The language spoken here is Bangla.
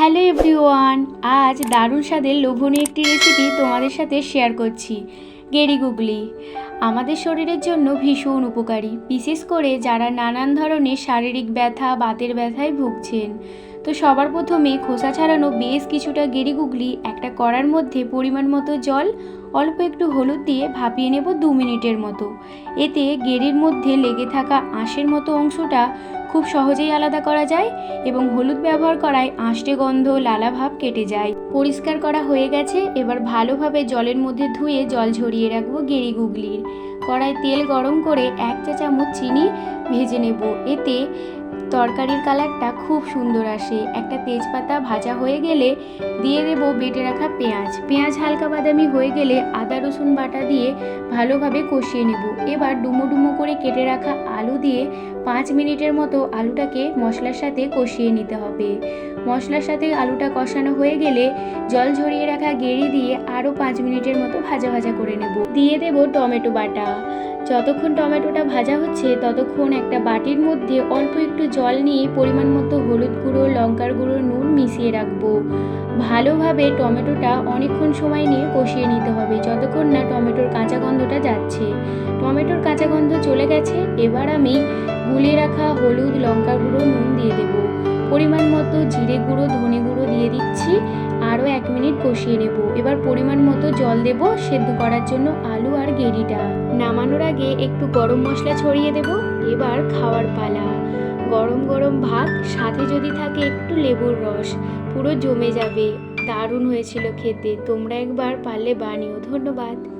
হ্যালো এভরিওয়ান, আজ দারুণ স্বাদের লোভনীয় একটি রেসিপি তোমাদের সাথে শেয়ার করছি, গেরি গুগলি। আমাদের শরীরের জন্য ভীষণ উপকারী, বিশেষ করে যারা নানান ধরনের শারীরিক ব্যথা, বাতের ব্যথায় ভুগছেন। তো সবার প্রথমে খোসা ছাড়ানো বেশ কিছুটা গেরি গুগলি একটা কড়ার মধ্যে পরিমাণ মতো জল, অল্প একটু হলুদ দিয়ে ভাপিয়ে নেব দু মিনিটের মতো। এতে গেরির মধ্যে লেগে থাকা আঁশের মতো অংশটা খুব সহজেই আলাদা করা যায় এবং হলুদ ব্যবহার করায় আঁশটে গন্ধ, লালা ভাব কেটে যায়। পরিষ্কার করা হয়ে গেছে, এবার ভালোভাবে জলের মধ্যে ধুয়ে জল ঝরিয়ে রাখব গেরি গুগলির। কড়ায় তেল গরম করে এক চা চামচ চিনি ভেজে নেব। এতে তরকারির কালারটা খুব সুন্দর আসে। একটা তেজপাতা ভাজা হয়ে গেলে দিয়ে দেব বেটে রাখা পেঁয়াজ। পেঁয়াজ হালকা বাদামি হয়ে গেলে আদা, রসুন বাটা দিয়ে ভালোভাবে কষিয়ে নেব। এবার ডুমো ডুমো করে কেটে রাখা আলু দিয়ে পাঁচ মিনিটের মতো আলুটাকে মশলার সাথে কষিয়ে নিতে হবে। মশলার সাথে আলুটা কষানো হয়ে গেলে জল ঝরিয়ে রাখা গেড়ি দিয়ে আরও পাঁচ মিনিটের মতো ভাজা ভাজা করে নেব। দিয়ে দেব টমেটো বাটা। যতক্ষণ টমেটোটা ভাজা হচ্ছে, ততক্ষণ একটা বাটির মধ্যে অল্প একটু জল নিয়ে পরিমাণ মতো হলুদ গুঁড়ো, লঙ্কার গুঁড়ো, নুন মিশিয়ে রাখব। ভালোভাবে টমেটোটা অনেকক্ষণ সময় নিয়ে কষিয়ে নিতে হবে, যতক্ষণ না টমেটোর কাঁচা গন্ধটা যাচ্ছে। টমেটোর কাঁচা গন্ধ চলে গেছে, এবার আমি গুলিয়ে রাখা হলুদ, লঙ্কা গুঁড়ো, নুন দিয়ে দেব। পরিমাণ মতো জিরে গুঁড়ো, ধনে গুঁড়ো দিয়ে দিচ্ছি। কষিয়ে নেব। এবার পরিমাণ মতো জল দেব, সেদ্ধ করার জন্য আলু আর গেরিটা নামানোর আগে একটু গরম মশলা ছড়িয়ে দেব, এবার খাওয়ার পালা। গরম গরম ভাত, সাথে যদি থাকে একটু লেবুর রস, পুরো জমে যাবে। দারুণ হয়েছিল খেতে, তোমরা একবার পারলে বানিও। ধন্যবাদ।